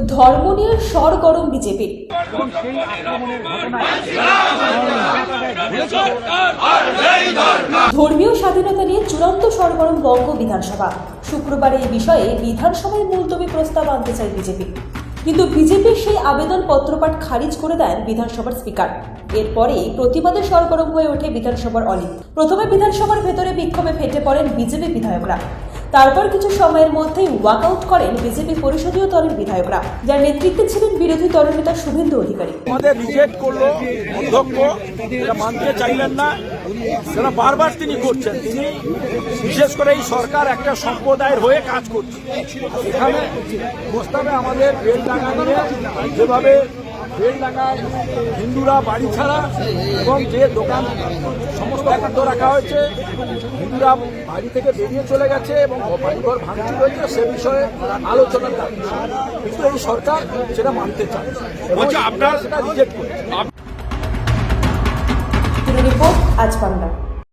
ধর্ম নিয়ে সরগরম বিজেপির। ঘটনায় ধর্মীয় স্বাধীনতা নিয়ে চূড়ান্ত সরগরম বঙ্গ বিধানসভা। শুক্রবার এই বিষয়ে বিধানসভায় মুলতবি প্রস্তাব আনতে চায় বিজেপি। কিন্তু বিজেপির সেই আবেদন পত্রপাঠ খারিজ করে দেন বিধানসভার স্পিকার। এরপরে প্রতিবাদে সরগরম হয়ে ওঠে বিধানসভার অলি প্রথমে বিধানসভার ভেতরে বিক্ষোভে ফেটে পড়েন বিজেপি বিধায়করা। তারপর কিছু সময়ের মধ্যেই ওয়াকআউট করেন বিজেপি পরিষদীয় দলের বিধায়করা, যার নেতৃত্বে ছিলেন বিরোধী দলনেতা শুভেন্দু অধিকারী। আমাদের রিজেক্ট করল, অধ্যক্ষ, এটা মানতে চাইলেন না, সেটা বারবার তিনি করছেন। তিনি বিশেষ করে এই সরকার একটা সম্প্রদায়ের হয়ে কাজ করছে। এখানে প্রস্তাবে আমাদের বেলডাঙ্গা নিয়ে যেভাবে হিন্দুরা বাড়ি ছাড়া এবং যে দোকান সমস্ত বন্ধ রাখা হয়েছে হিন্দুরা বাড়ি থেকে বেরিয়ে চলে গেছে এবং বাড়িঘর ভাঙচুর হয়েছে সে বিষয়ে আলোচনা কিন্তু এই সরকার সেটা মানতে চায় এবং আপনারা সেটা রিজেক্ট করে রিপোর্ট আজ বাংলা।